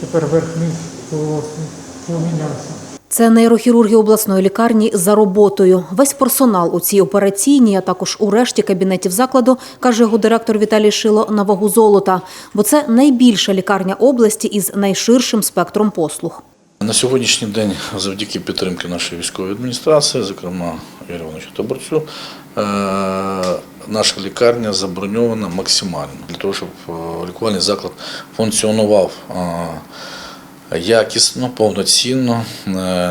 тепер верх-низ помінявся. Це нейрохірурги обласної лікарні за роботою. Весь персонал у цій операційній, а також у решті кабінетів закладу, каже його директор Віталій Шило, на вагу золота. Бо це найбільша лікарня області із найширшим спектром послуг. На сьогоднішній день, завдяки підтримки нашої військової адміністрації, зокрема Юрію Івановичу е, наша лікарня заброньована максимально для того, щоб е, лікувальний заклад функціонував е, якісно, повноцінно.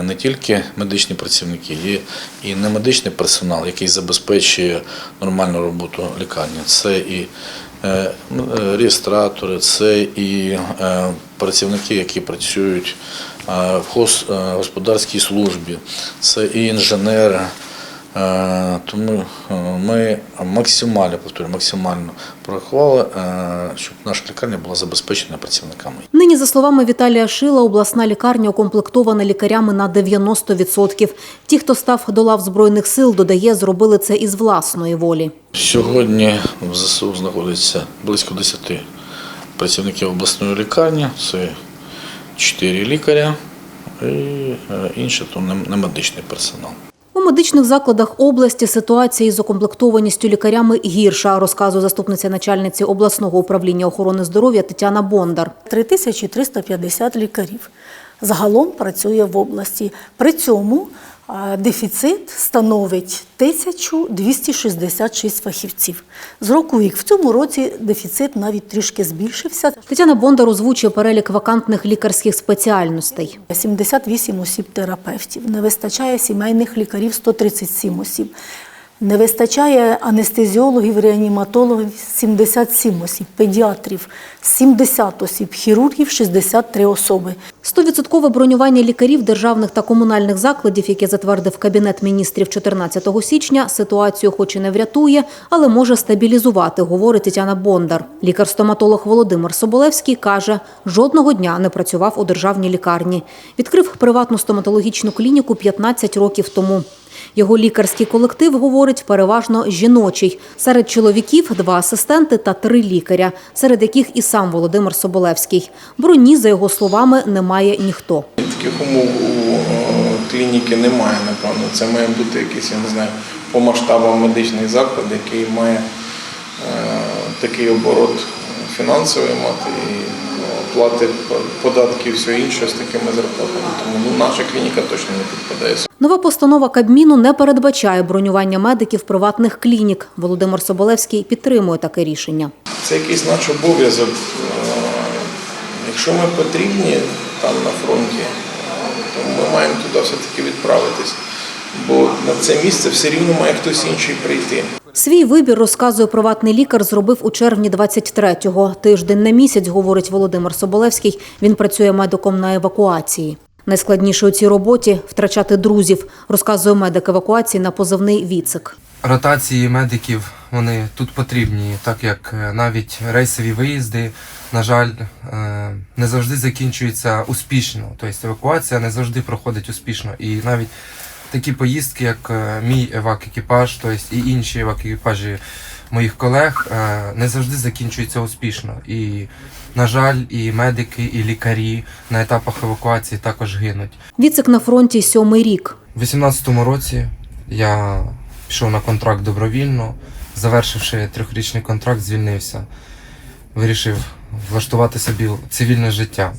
Не тільки медичні працівники, є і немедичний персонал, який забезпечує нормальну роботу лікарні. Це і реєстратори, це і працівники, які працюють в господарській службі, це і інженери. Е, Тому е, ми максимально, повторюю, максимально прорахували, е, щоб наша лікарня була забезпечена працівниками. Нині, за словами Віталія Шила, обласна лікарня укомплектована лікарями на 90%. Ті, хто став до лав Збройних сил, додає, зробили це із власної волі. Сьогодні в ЗСУ знаходиться близько 10 працівників обласної лікарні, це 4 лікаря і е, інші то не медичний персонал. У медичних закладах області ситуація із укомплектованістю лікарями гірша, розказує заступниця начальниці обласного управління охорони здоров'я Тетяна Бондар. 3350 лікарів загалом працює в області. При цьому дефіцит становить 1266 фахівців. З року в рік в цьому році дефіцит навіть трішки збільшився. Тетяна Бондар озвучує перелік вакантних лікарських спеціальностей. 78 осіб терапевтів, не вистачає сімейних лікарів 137 осіб. Не вистачає анестезіологів, реаніматологів 77 осіб, педіатрів 70 осіб, хірургів 63 особи. Стовідсоткове бронювання лікарів державних та комунальних закладів, яке затвердив Кабінет міністрів 14 січня, ситуацію хоч і не врятує, але може стабілізувати, говорить Тетяна Бондар. Лікар-стоматолог Володимир Соболевський каже, жодного дня не працював у державній лікарні. Відкрив приватну стоматологічну клініку 15 років тому. Його лікарський колектив, говорить, переважно жіночий. Серед чоловіків два асистенти та три лікаря, серед яких і сам Володимир Соболевський. Броні, за його словами, немає ніхто. Таких умов у е, клініки немає, напевно. Це має бути якийсь, я не знаю, по масштабам медичний заклад, який має е, такий оборот фінансовий мати плати податки і все інше з такими зарплатами. Тому ну, наша клініка точно не підпадає. Нова постанова Кабміну не передбачає бронювання медиків приватних клінік. Володимир Соболевський підтримує таке рішення. Це якийсь наш обов'язок. Е, Якщо ми потрібні там на фронті, е, то ми маємо туди все-таки відправитись. Бо на це місце все рівно має хтось інший прийти. Свій вибір, розказує приватний лікар, зробив у червні 23-го. Тиждень на місяць, говорить Володимир Соболевський, він працює медиком на евакуації. Найскладніше у цій роботі – втрачати друзів, розказує медик евакуації на позивний «Віцик». Ротації медиків вони тут потрібні, так як е, навіть рейсові виїзди, на жаль, е, не завжди закінчуються успішно. Тобто евакуація не завжди проходить успішно. І навіть такі поїздки, як е, мій евак-екіпаж, тобто і інші евак-екіпажі моїх колег, е, не завжди закінчуються успішно. І, на жаль, і медики, і лікарі на етапах евакуації також гинуть. Віцик на фронті сьомий рік. У 18-му році я пішов на контракт добровільно, завершивши трьохрічний контракт, звільнився. Вирішив влаштувати собі цивільне життя.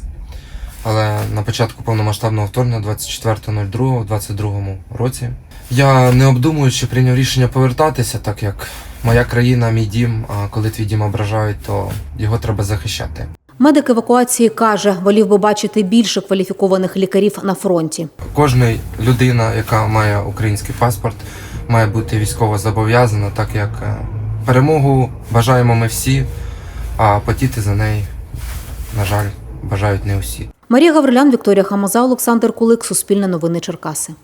Але на початку повномасштабного вторгнення, 24.02.22 році, я не обдумуючи прийняв рішення повертатися, так як моя країна, мій дім, а коли твій дім ображають, то його треба захищати. Медик евакуації каже, волів би бачити більше кваліфікованих лікарів на фронті. Кожна людина, яка має український паспорт, має бути військово зобов'язана, так як е, перемогу бажаємо ми всі, а потіти за неї, на жаль, бажають не усі. Марія Гаврилян, Вікторія Хамаза, Олександр Кулик, Суспільне новини Черкаси.